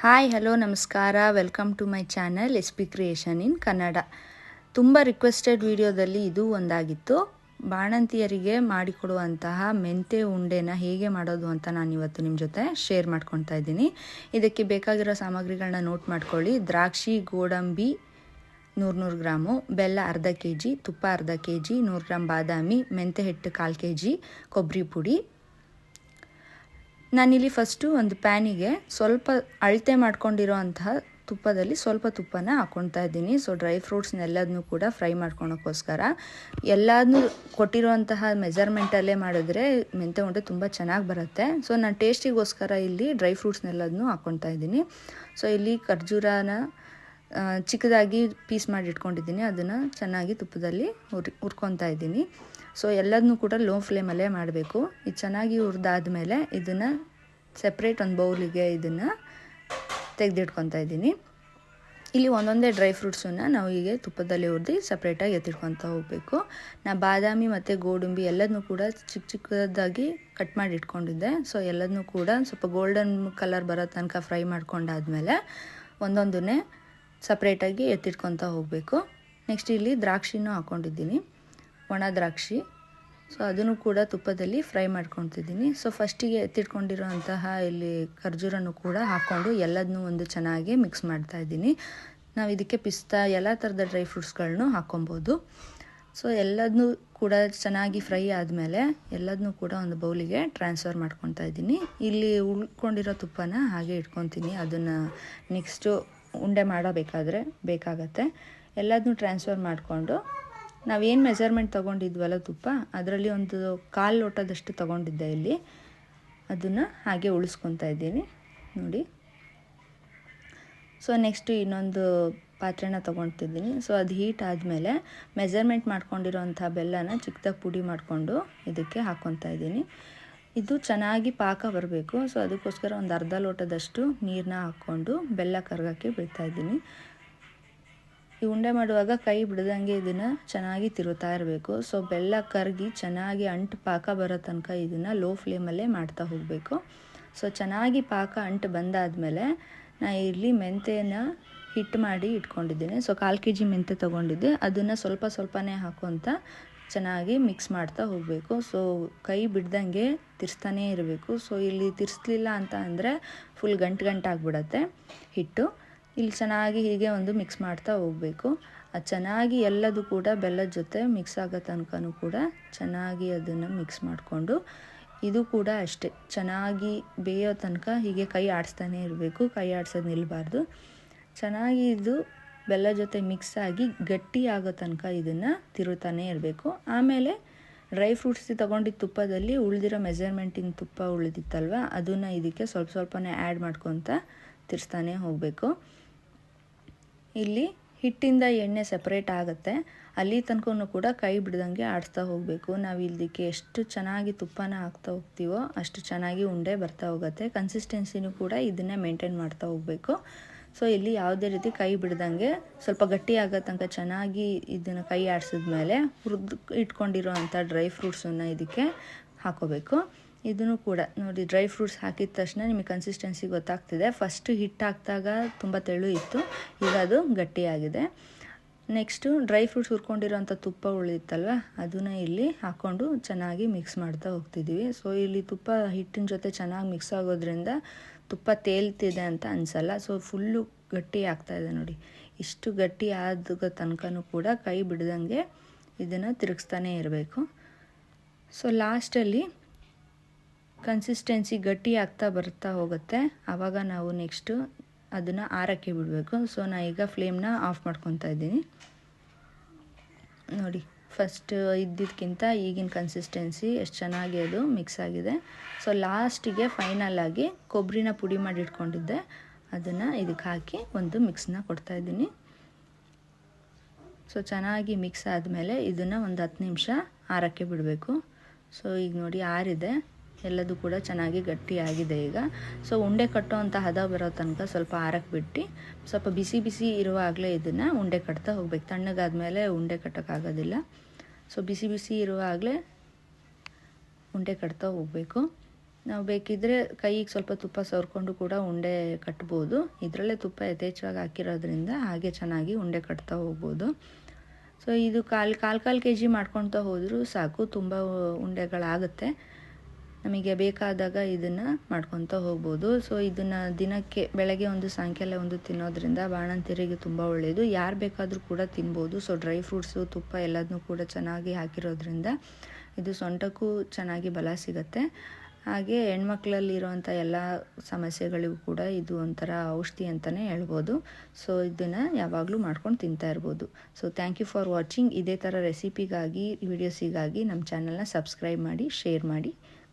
Hi hello ನಮಸ್ಕಾರ welcome to my channel S P creation in Kannada ತುಂಬ requested ವಿಡಿಯೋದಲ್ಲಿ ಇದು ಒಂದಾಗಿತ್ತು. ಬಾಣಂತಿಯರಿಗೆ ಮಾಡಿಕೊಡುವಂತಹ ಮೆಂತೆ ಉಂಡೆನ ಹೇಗೆ ಮಾಡೋದು ಅಂತ ನಾನು ಇವತ್ತು ನಿಮ್ಮ ಜೊತೆ ಶೇರ್ ಮಾಡ್ಕೊತಾ ಇದ್ದೀನಿ. ಇದಕ್ಕೆ ಬೇಕಾಗಿರೋ ಸಾಮಗ್ರಿಗಳನ್ನ ನೋಟ್ ಮಾಡ್ಕೊಳ್ಳಿ. ದ್ರಾಕ್ಷಿ, ಗೋಡಂಬಿ ನೂರು ನೂರು ಗ್ರಾಮು, ಬೆಲ್ಲ ಅರ್ಧ ಕೆ ಜಿ ತುಪ್ಪ ಅರ್ಧ ಕೆ ಜಿ ನೂರು ಗ್ರಾಮ್ ಬಾದಾಮಿ, ಮೆಂತೆ ಹಿಟ್ಟು ಕಾಲು ಕೆ ಜಿ ಕೊಬ್ಬರಿ ಪುಡಿ ನಾನಿಲ್ಲಿ ಫಸ್ಟು ಒಂದು ಪ್ಯಾನಿಗೆ ಸ್ವಲ್ಪ ಅಳತೆ ಮಾಡ್ಕೊಂಡಿರೋ ಅಂತಹ ತುಪ್ಪದಲ್ಲಿ ಸ್ವಲ್ಪ ತುಪ್ಪನ ಹಾಕ್ಕೊಳ್ತಾ ಇದ್ದೀನಿ. ಸೊ ಡ್ರೈ ಫ್ರೂಟ್ಸ್ನೆಲ್ಲದನ್ನೂ ಕೂಡ ಫ್ರೈ ಮಾಡ್ಕೊಳಕ್ಕೋಸ್ಕರ. ಎಲ್ಲದನ್ನೂ ಕೊಟ್ಟಿರುವಂತಹ ಮೆಜರ್ಮೆಂಟಲ್ಲೇ ಮಾಡಿದ್ರೆ ಮೆಂತೆ ಉಂಡೆ ತುಂಬ ಚೆನ್ನಾಗಿ ಬರುತ್ತೆ. ಸೊ ನಾನು ಟೇಸ್ಟಿಗೋಸ್ಕರ ಇಲ್ಲಿ ಡ್ರೈ ಫ್ರೂಟ್ಸ್ನೆಲ್ಲದನ್ನೂ ಹಾಕ್ಕೊಳ್ತಾ ಇದ್ದೀನಿ. ಸೊ ಇಲ್ಲಿ ಖರ್ಜೂರನ ಚಿಕ್ಕದಾಗಿ ಪೀಸ್ ಮಾಡಿ ಇಟ್ಕೊಂಡಿದ್ದೀನಿ ಅದನ್ನು ಚೆನ್ನಾಗಿ ತುಪ್ಪದಲ್ಲಿ ಹುರ್ ಹುರ್ಕೊತಾ ಇದ್ದೀನಿ. ಸೊ ಎಲ್ಲದನ್ನೂ ಕೂಡ ಲೋ ಫ್ಲೇಮಲ್ಲೇ ಮಾಡಬೇಕು. ಇದು ಚೆನ್ನಾಗಿ ಹುರಿದಾದ್ಮೇಲೆ ಇದನ್ನು ಸೆಪ್ರೇಟ್ ಒಂದು ಬೌಲಿಗೆ ಇದನ್ನು ತೆಗೆದಿಟ್ಕೊತಾ ಇದ್ದೀನಿ. ಇಲ್ಲಿ ಒಂದೊಂದೇ ಡ್ರೈ ಫ್ರೂಟ್ಸನ್ನು ನಾವು ಹೀಗೆ ತುಪ್ಪದಲ್ಲಿ ಹುರಿದು ಸಪ್ರೇಟಾಗಿ ಎತ್ತಿಟ್ಕೊತ ಹೋಗಬೇಕು. ನಾ ಬಾದಾಮಿ ಮತ್ತು ಗೋಡಂಬಿ ಎಲ್ಲದನ್ನೂ ಕೂಡ ಚಿಕ್ಕ ಚಿಕ್ಕದಾಗಿ ಕಟ್ ಮಾಡಿ ಇಟ್ಕೊಂಡಿದ್ದೆ. ಸೊ ಎಲ್ಲದನ್ನೂ ಕೂಡ ಸ್ವಲ್ಪ ಗೋಲ್ಡನ್ ಕಲರ್ ಬರೋ ತನಕ ಫ್ರೈ ಮಾಡ್ಕೊಂಡಾದ್ಮೇಲೆ ಒಂದೊಂದನ್ನೇ ಸಪ್ರೇಟಾಗಿ ಎತ್ತಿಟ್ಕೊತ ಹೋಗಬೇಕು. ನೆಕ್ಸ್ಟ್ ಇಲ್ಲಿ ದ್ರಾಕ್ಷಿನೂ ಹಾಕ್ಕೊಂಡಿದ್ದೀನಿ ಒಣ ದ್ರಾಕ್ಷಿ. ಸೊ ಅದನ್ನು ಕೂಡ ತುಪ್ಪದಲ್ಲಿ ಫ್ರೈ ಮಾಡ್ಕೊತಿದ್ದೀನಿ ಸೊ ಫಸ್ಟಿಗೆ ಎತ್ತಿಟ್ಕೊಂಡಿರೋಂತಹ ಇಲ್ಲಿ ಖರ್ಜೂರನ್ನು ಕೂಡ ಹಾಕ್ಕೊಂಡು ಎಲ್ಲದನ್ನೂ ಒಂದು ಚೆನ್ನಾಗಿ ಮಿಕ್ಸ್ ಮಾಡ್ತಾ ಇದ್ದೀನಿ. ನಾವು ಇದಕ್ಕೆ ಪಿಸ್ತಾ ಎಲ್ಲ ಥರದ ಡ್ರೈ ಫ್ರೂಟ್ಸ್ಗಳನ್ನು ಹಾಕ್ಕೊಬೋದು ಸೊ ಎಲ್ಲದನ್ನೂ ಕೂಡ ಚೆನ್ನಾಗಿ ಫ್ರೈ ಆದಮೇಲೆ ಎಲ್ಲದನ್ನೂ ಕೂಡ ಒಂದು ಬೌಲಿಗೆ ಟ್ರಾನ್ಸ್ಫರ್ ಮಾಡ್ಕೊತಾ ಇದ್ದೀನಿ. ಇಲ್ಲಿ ಉಳ್ಕೊಂಡಿರೋ ತುಪ್ಪನ ಹಾಗೆ ಇಟ್ಕೊತೀನಿ ಅದನ್ನು ನೆಕ್ಸ್ಟು ಉಂಡೆ ಮಾಡಬೇಕಾದ್ರೆ ಬೇಕಾಗತ್ತೆ. ಎಲ್ಲದನ್ನೂ ಟ್ರಾನ್ಸ್ಫರ್ ಮಾಡಿಕೊಂಡು ನಾವೇನು ಮೆಜರ್ಮೆಂಟ್ ತೊಗೊಂಡಿದ್ವಲ್ಲ ತುಪ್ಪ, ಅದರಲ್ಲಿ ಒಂದು ಕಾಲು ಲೋಟದಷ್ಟು ತೊಗೊಂಡಿದ್ದೆ ಇಲ್ಲಿ. ಅದನ್ನು ಹಾಗೆ ಉಳಿಸ್ಕೊತಾ ಇದ್ದೀನಿ. ನೋಡಿ. ಸೊ ನೆಕ್ಸ್ಟು ಇನ್ನೊಂದು ಪಾತ್ರೆನ ತೊಗೊಳ್ತಿದ್ದೀನಿ ಸೊ ಅದು ಹೀಟ್ ಆದಮೇಲೆ ಮೆಜರ್ಮೆಂಟ್ ಮಾಡ್ಕೊಂಡಿರೋಂಥ ಬೆಲ್ಲನ ಚಿಕ್ಕದಾಗಿ ಪುಡಿ ಮಾಡಿಕೊಂಡು ಇದಕ್ಕೆ ಹಾಕ್ಕೊತಾ ಇದ್ದೀನಿ. ಇದು ಚೆನ್ನಾಗಿ ಪಾಕ ಬರಬೇಕು. ಸೊ ಅದಕ್ಕೋಸ್ಕರ ಒಂದು ಅರ್ಧ ಲೋಟದಷ್ಟು ನೀರನ್ನ ಹಾಕ್ಕೊಂಡು ಬೆಲ್ಲ ಕರಗಕ್ಕೆ ಬಿಡ್ತಾ ಇದ್ದೀನಿ. ಈ ಉಂಡೆ ಮಾಡುವಾಗ ಕೈ ಬಿಡದಂಗೆ ಇದನ್ನು ಚೆನ್ನಾಗಿ ತಿರುತ್ತಾ ಇರಬೇಕು. ಸೊ ಬೆಲ್ಲ ಕರಗಿ ಚೆನ್ನಾಗಿ ಅಂಟು ಪಾಕ ಬರೋ ತನಕ ಇದನ್ನು ಲೋ ಫ್ಲೇಮಲ್ಲೇ ಮಾಡ್ತಾ ಹೋಗಬೇಕು. ಸೊ ಚೆನ್ನಾಗಿ ಪಾಕ ಅಂಟು ಬಂದಾದಮೇಲೆ ನಾ ಇಲ್ಲಿ ಮೆಂತೆನ ಹಿಟ್ಟು ಮಾಡಿ ಇಟ್ಕೊಂಡಿದ್ದೀನಿ. ಸೊ ಕಾಲು ಕೆ ಜಿ ಮೆಂತೆ ತೊಗೊಂಡಿದ್ದೆ. ಅದನ್ನು ಸ್ವಲ್ಪ ಸ್ವಲ್ಪನೇ ಹಾಕೋಂತ ಚೆನ್ನಾಗಿ ಮಿಕ್ಸ್ ಮಾಡ್ತಾ ಹೋಗಬೇಕು. ಸೊ ಕೈ ಬಿಡ್ದಂಗೆ ತಿರ್ಸ್ತಾನೇ ಇರಬೇಕು. ಸೊ ಇಲ್ಲಿ ತಿರ್ಸ್ಲಿಲ್ಲ ಅಂತ ಅಂದರೆ ಫುಲ್ ಗಂಟು ಗಂಟಾಗ್ಬಿಡತ್ತೆ ಹಿಟ್ಟು. ಇಲ್ಲಿ ಚೆನ್ನಾಗಿ ಹೀಗೆ ಒಂದು ಮಿಕ್ಸ್ ಮಾಡ್ತಾ ಹೋಗಬೇಕು. ಅದು ಚೆನ್ನಾಗಿ ಎಲ್ಲದು ಕೂಡ ಬೆಲ್ಲದ ಜೊತೆ ಮಿಕ್ಸ್ ಆಗೋ ತನಕನೂ ಕೂಡ ಚೆನ್ನಾಗಿ ಅದನ್ನು ಮಿಕ್ಸ್ ಮಾಡಿಕೊಂಡು ಇದು ಕೂಡ ಅಷ್ಟೇ. ಚೆನ್ನಾಗಿ ಬೇಯೋ ತನಕ ಹೀಗೆ ಕೈ ಆಡಿಸ್ತಾನೆ ಇರಬೇಕು. ಕೈ ಆಡಿಸೋದು ನಿಲ್ಲಬಾರ್ದು ಚೆನ್ನಾಗಿ ಇದು ಬೆಲ್ಲ ಜೊತೆ ಮಿಕ್ಸ್ ಆಗಿ ಗಟ್ಟಿ ಆಗೋ ತನಕ ಇದನ್ನು ತಿರುತ್ತಾನೆ ಇರಬೇಕು. ಆಮೇಲೆ ಡ್ರೈ ಫ್ರೂಟ್ಸ್ ತೊಗೊಂಡಿದ್ದ ತುಪ್ಪದಲ್ಲಿ ಉಳಿದಿರೋ ಮೆಜರ್ಮೆಂಟಿನ ತುಪ್ಪ ಉಳಿದಿತ್ತಲ್ವ, ಅದನ್ನು ಇದಕ್ಕೆ ಸ್ವಲ್ಪ ಸ್ವಲ್ಪನೇ ಆ್ಯಡ್ ಮಾಡ್ಕೊತ ತಿರ್ಸ್ತಾನೆ ಹೋಗಬೇಕು. ಇಲ್ಲಿ ಹಿಟ್ಟಿಂದ ಎಣ್ಣೆ ಸಪ್ರೇಟ್ ಆಗುತ್ತೆ. ಅಲ್ಲಿ ತನಕ ಕೂಡ ಕೈ ಬಿಡ್ದಂಗೆ ಆಡಿಸ್ತಾ ಹೋಗಬೇಕು. ನಾವು ಇದಕ್ಕೆ ಎಷ್ಟು ಚೆನ್ನಾಗಿ ತುಪ್ಪನ ಹಾಕ್ತಾ ಹೋಗ್ತೀವೋ ಅಷ್ಟು ಚೆನ್ನಾಗಿ ಉಂಡೆ ಬರ್ತಾ ಹೋಗುತ್ತೆ. ಕನ್ಸಿಸ್ಟೆನ್ಸಿನೂ ಕೂಡ ಇದನ್ನೇ ಮೇಂಟೈನ್ ಮಾಡ್ತಾ ಹೋಗಬೇಕು. ಸೊ ಇಲ್ಲಿ ಯಾವುದೇ ರೀತಿ ಕೈ ಬಿಡ್ದಂಗೆ ಸ್ವಲ್ಪ ಗಟ್ಟಿ ಆಗೋ ತನಕ ಚೆನ್ನಾಗಿ ಇದನ್ನು ಕೈ ಆಡಿಸಿದ್ಮೇಲೆ ಹುರಿದು ಇಟ್ಕೊಂಡಿರೋ ಅಂಥ ಡ್ರೈ ಫ್ರೂಟ್ಸನ್ನು ಇದಕ್ಕೆ ಹಾಕೋಬೇಕು. ಇದನ್ನು ಕೂಡ ನೋಡಿ ಡ್ರೈ ಫ್ರೂಟ್ಸ್ ಹಾಕಿದ ತಕ್ಷಣ ನಿಮಗೆ ಕನ್ಸಿಸ್ಟೆನ್ಸಿ ಗೊತ್ತಾಗ್ತಿದೆ. ಫಸ್ಟ್ ಹಿಟ್ಟು ಹಾಕಿದಾಗ ತುಂಬ ತೆಳು ಇತ್ತು, ಈಗ ಅದು ಗಟ್ಟಿಯಾಗಿದೆ. ನೆಕ್ಸ್ಟು ಡ್ರೈ ಫ್ರೂಟ್ಸ್ ಹುರ್ಕೊಂಡಿರೋಂಥ ತುಪ್ಪ ಉಳಿದಿತ್ತಲ್ವ ಅದನ್ನು ಇಲ್ಲಿ ಹಾಕ್ಕೊಂಡು ಚೆನ್ನಾಗಿ ಮಿಕ್ಸ್ ಮಾಡ್ತಾ ಹೋಗ್ತಿದ್ದೀವಿ. ಸೊ ಇಲ್ಲಿ ತುಪ್ಪ ಹಿಟ್ಟಿನ ಜೊತೆ ಚೆನ್ನಾಗಿ ಮಿಕ್ಸ್ ಆಗೋದ್ರಿಂದ ತುಪ್ಪ ತೇಲ್ತಿದೆ ಅಂತ ಅನಿಸಲ್ಲ. ಸೊ ಫುಲ್ಲು ಗಟ್ಟಿ ಇದೆ ನೋಡಿ. ಇಷ್ಟು ಗಟ್ಟಿ ಆದ ತನಕನೂ ಕೂಡ ಕೈ ಬಿಡ್ದಂಗೆ ಇದನ್ನು ತಿರುಗಿಸ್ತಾನೇ ಇರಬೇಕು. ಸೊ ಲಾಸ್ಟಲ್ಲಿ ಕನ್ಸಿಸ್ಟೆನ್ಸಿ ಗಟ್ಟಿ ಆಗ್ತಾ ಬರ್ತಾ ಹೋಗುತ್ತೆ. ಆವಾಗ ನಾವು ನೆಕ್ಸ್ಟು ಅದನ್ನು ಆರಕ್ಕೆ ಬಿಡಬೇಕು. ಸೊ ನಾ ಈಗ ಫ್ಲೇಮ್ನ ಆಫ್ ಮಾಡ್ಕೊತಾ ಇದ್ದೀನಿ. ನೋಡಿ ಫಸ್ಟ್ ಇದ್ದಿದ್ದಕ್ಕಿಂತ ಈಗಿನ ಕನ್ಸಿಸ್ಟೆನ್ಸಿ ಎಷ್ಟು ಚೆನ್ನಾಗಿ ಅದು ಮಿಕ್ಸ್ ಆಗಿದೆ. ಸೊ ಲಾಸ್ಟಿಗೆ ಫೈನಲ್ ಆಗಿ ಕೊಬ್ಬರಿನ ಪುಡಿ ಮಾಡಿ ಇಟ್ಕೊಂಡಿದ್ದೆ. ಅದನ್ನು ಇದಕ್ಕೆ ಹಾಕಿ ಒಂದು ಮಿಕ್ಸ್ನ ಕೊಡ್ತಾಯಿದ್ದೀನಿ ಸೊ ಚೆನ್ನಾಗಿ ಮಿಕ್ಸ್ ಆದಮೇಲೆ ಇದನ್ನು ಒಂದು ಹತ್ತು ನಿಮಿಷ ಆರಕ್ಕೆ ಬಿಡಬೇಕು. ಸೊ ಈಗ ನೋಡಿ ಆರಿದೆ. ಎಲ್ಲದೂ ಕೂಡ ಚೆನ್ನಾಗಿ ಗಟ್ಟಿಯಾಗಿದೆ ಈಗ. ಸೊ ಉಂಡೆ ಕಟ್ಟೋ ಹದ ಬರೋ ತನಕ ಸ್ವಲ್ಪ ಆರಕ್ಕೆ ಬಿಟ್ಟು ಸ್ವಲ್ಪ ಬಿಸಿ ಬಿಸಿ ಇರುವಾಗಲೇ ಇದನ್ನು ಉಂಡೆ ಕಟ್ತಾ ಹೋಗ್ಬೇಕು. ತಣ್ಣಗಾದ್ಮೇಲೆ ಉಂಡೆ ಕಟ್ಟೋಕ್ಕಾಗೋದಿಲ್ಲ. ಸೊ ಬಿಸಿ ಬಿಸಿ ಇರುವಾಗಲೇ ಉಂಡೆ ಕಟ್ತಾ ಹೋಗಬೇಕು. ನಾವು ಬೇಕಿದ್ರೆ ಕೈಗೆ ಸ್ವಲ್ಪ ತುಪ್ಪ ಸವರ್ಕೊಂಡು ಕೂಡ ಉಂಡೆ ಕಟ್ಬೋದು. ಇದರಲ್ಲೇ ತುಪ್ಪ ಯಥೇಚ್ಛವಾಗಿ ಹಾಕಿರೋದ್ರಿಂದ ಹಾಗೆ ಚೆನ್ನಾಗಿ ಉಂಡೆ ಕಟ್ತಾ ಹೋಗ್ಬೋದು. ಸೊ ಇದು ಕಾಲು ಕಾಲು ಕಾಲು ಕೆ ಜಿ ಮಾಡ್ಕೊಳ್ತಾ ಹೋದರೂ ಸಾಕು, ತುಂಬ ಉಂಡೆಗಳಾಗುತ್ತೆ. ನಮಗೆ ಬೇಕಾದಾಗ ಇದನ್ನು ಮಾಡ್ಕೊತಾ ಹೋಗ್ಬೋದು. ಸೊ ಇದನ್ನು ದಿನಕ್ಕೆ ಬೆಳಗ್ಗೆ ಒಂದು, ಸಾಯಂಕಾಲ ಒಂದು ತಿನ್ನೋದ್ರಿಂದ ಬಾಣಂತಿರಿಗೆ ತುಂಬ ಒಳ್ಳೆಯದು ಯಾರು ಬೇಕಾದರೂ ಕೂಡ ತಿನ್ಬೋದು. ಸೊ ಡ್ರೈ ಫ್ರೂಟ್ಸು ತುಪ್ಪ ಎಲ್ಲದನ್ನೂ ಕೂಡ ಚೆನ್ನಾಗಿ ಹಾಕಿರೋದ್ರಿಂದ ಇದು ಸೊಂಟಕ್ಕೂ ಚೆನ್ನಾಗಿ ಬಲ ಸಿಗುತ್ತೆ. ಹಾಗೆ ಹೆಣ್ಮಕ್ಳಲ್ಲಿರುವಂಥ ಎಲ್ಲ ಸಮಸ್ಯೆಗಳಿಗೂ ಕೂಡ ಇದು ಒಂಥರ ಔಷಧಿ ಅಂತಲೇ ಹೇಳ್ಬೋದು. ಸೊ ಇದನ್ನು ಯಾವಾಗಲೂ ಮಾಡ್ಕೊಂಡು ತಿಂತಾ ಇರ್ಬೋದು. So thank you for watching ಇದೇ ಥರ ರೆಸಿಪಿಗಾಗಿ ವಿಡಿಯೋಸಿಗಾಗಿ ನಮ್ಮ ಚಾನಲ್ನ ಸಬ್ಸ್ಕ್ರೈಬ್ ಮಾಡಿ ಶೇರ್ ಮಾಡಿ.